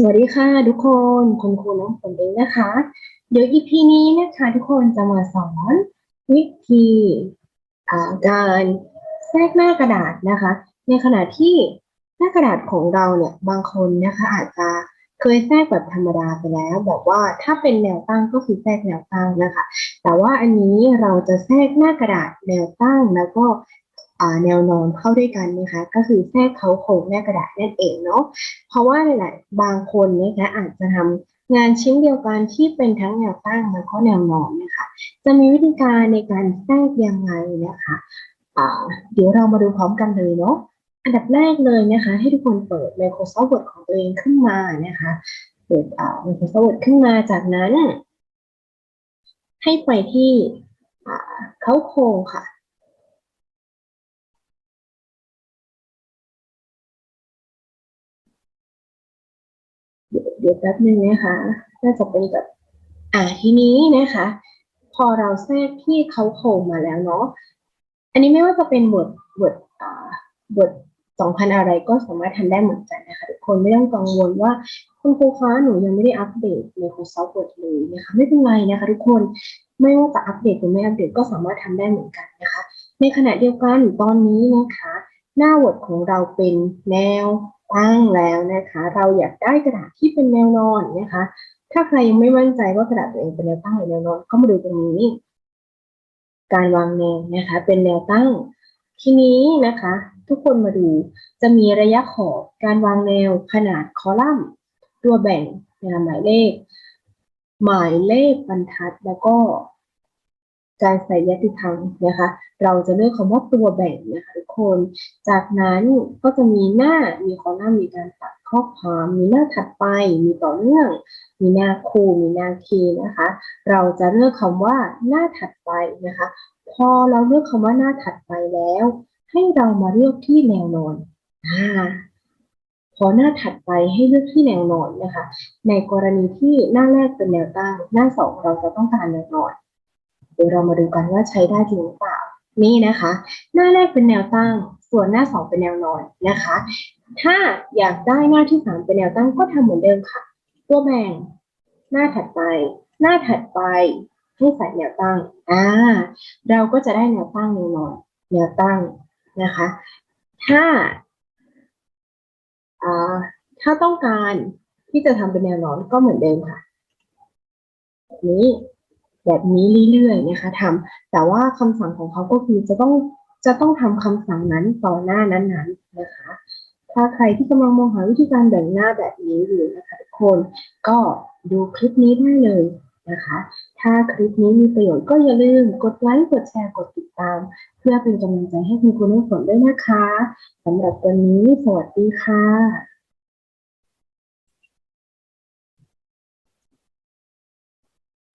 สวัสดีค่ะทุกคนคุณครูน้องฝนเองนะคะ เดี๋ยว EP นี้นะคะทุกคนจะมาสอนวิธีการแทรกหน้ากระดาษนะคะ ในขณะที่หน้ากระดาษของเราเนี่ยบางคนนะคะ อาจจะเคยแทรกแบบธรรมดาไปแล้วบอกว่าถ้าเป็นแนวตั้งก็คือแทรกแนวตั้งนะคะ แต่ว่าอันนี้เราจะแทรกหน้ากระดาษแนวตั้งแล้วก็ แนวนอนเข้าด้วยกันนะคะก็คือแทรกเขาโครงหน้ากระดาษนั่นเองเนาะเพราะว่าหลายๆบางคนนะคะอาจจะทำงานชิ้นเดียวกันที่เป็นทั้งแนวตั้งแล้วก็แนวนอนนะคะจะมีวิธีการในการแทรกยังไงนะคะเดี๋ยวเรามาดูพร้อมกันเลยเนาะอันดับแรกเลยนะคะ ให้ทุกคนเปิด Microsoft Word ของตัวเองขึ้นมานะคะเปิด Microsoft Word ขึ้นมาจากนั้น ให้ไปที่เขาโครงค่ะ เดี๋ยวเดี๋ยวแป๊บนึงนะคะน่าจะเป็นแบบอ่าทีนี้นะคะ พอเราแทรกที่เขาโครงมาแล้วเนาะอันนี้ไม่ว่าจะเป็นบทบทอ่าบทสองพันอะไรก็สามารถทำได้เหมือนกันนะคะทุกคนไม่ต้องกังวลว่าคุณครูคะหนูยังไม่ได้อัปเดต Microsoft Word เลยนะคะไม่เป็นไรนะคะ ทุกคนไม่ว่าจะอัปเดตหรือไม่อัปเดตก็สามารถทำได้เหมือนกันนะคะ ในขณะเดียวกันตอนนี้นะคะ หน้า Word ของเราเป็นแนว ตั้งแล้วนะคะ เราอยากได้กระดาษที่เป็นแนวนอนนะคะ ถ้าใครยังไม่มั่นใจว่ากระดาษตัวเองเป็นแนวตั้งหรือแนวนอนก็มาดูตรงนี้ การวางแนวนะคะ เป็นแนวตั้ง ทีนี้นะคะ ทุกคนมาดูจะมีระยะขอบการวางแนวขนาดคอลัมน์ ตัวแบ่งนะหมายเลข หมายเลขบรรทัดแล้วก็ การใส่ยติธรรมนะคะ เราจะเลือกคำว่าตัวแบ่งนะคะทุกคน จากนั้นก็จะมีหน้ามีคอลัมน์มีการตัดข้อความมีหน้าถัดไป มีต่อเนื่อง มีหน้าคู่มีหน้าคีนะคะ เราจะเลือกคำว่าหน้าถัดไปนะคะ พอเราเลือกคำว่าหน้าถัดไปแล้ว ให้เรามาเลือกที่แนวนอนอ่าพอหน้าถัดไปให้เลือกที่แนวนอนนะคะ ในกรณีที่หน้าแรกเป็นแนวตั้ง หน้าสองเราจะต้องการแนวนอน เดี๋ยวเรามาดูกันว่าใช้ได้จริงหรือเปล่า นี่นะคะ หน้าแรกเป็นแนวตั้ง ส่วนหน้าสองเป็นแนวนอนนะคะ ถ้าอยากได้หน้าที่สามเป็นแนวตั้งก็ทำเหมือนเดิมค่ะ ตัวแบ่ง หน้าถัดไป หน้าถัดไปให้ใส่แนวตั้ง อ่า เราก็จะได้แนวตั้งแนวนอนแนวตั้งนะคะ ถ้าอ่าถ้าต้องการที่จะทำเป็นแนวนอนก็เหมือนเดิมค่ะแบบนี้ แบบนี้เรื่อยๆนะคะทำแต่ว่าคำสั่งของเขาก็คือจะต้องจะต้องทำคำสั่งนั้นต่อหน้านั้นๆนะคะ ถ้าใครที่กำลังมองหาวิธีการแบ่งหน้าแบบนี้อยู่นะคะทุกคนก็ดูคลิปนี้ได้เลยนะคะ ถ้าคลิปนี้มีประโยชน์ก็อย่าลืมกดไลค์ กดแชร์ กดติดตาม เพื่อเป็นกำลังใจให้คุณครูน้ำฝนด้วยนะคะสำหรับวันนี้สวัสดีค่ะ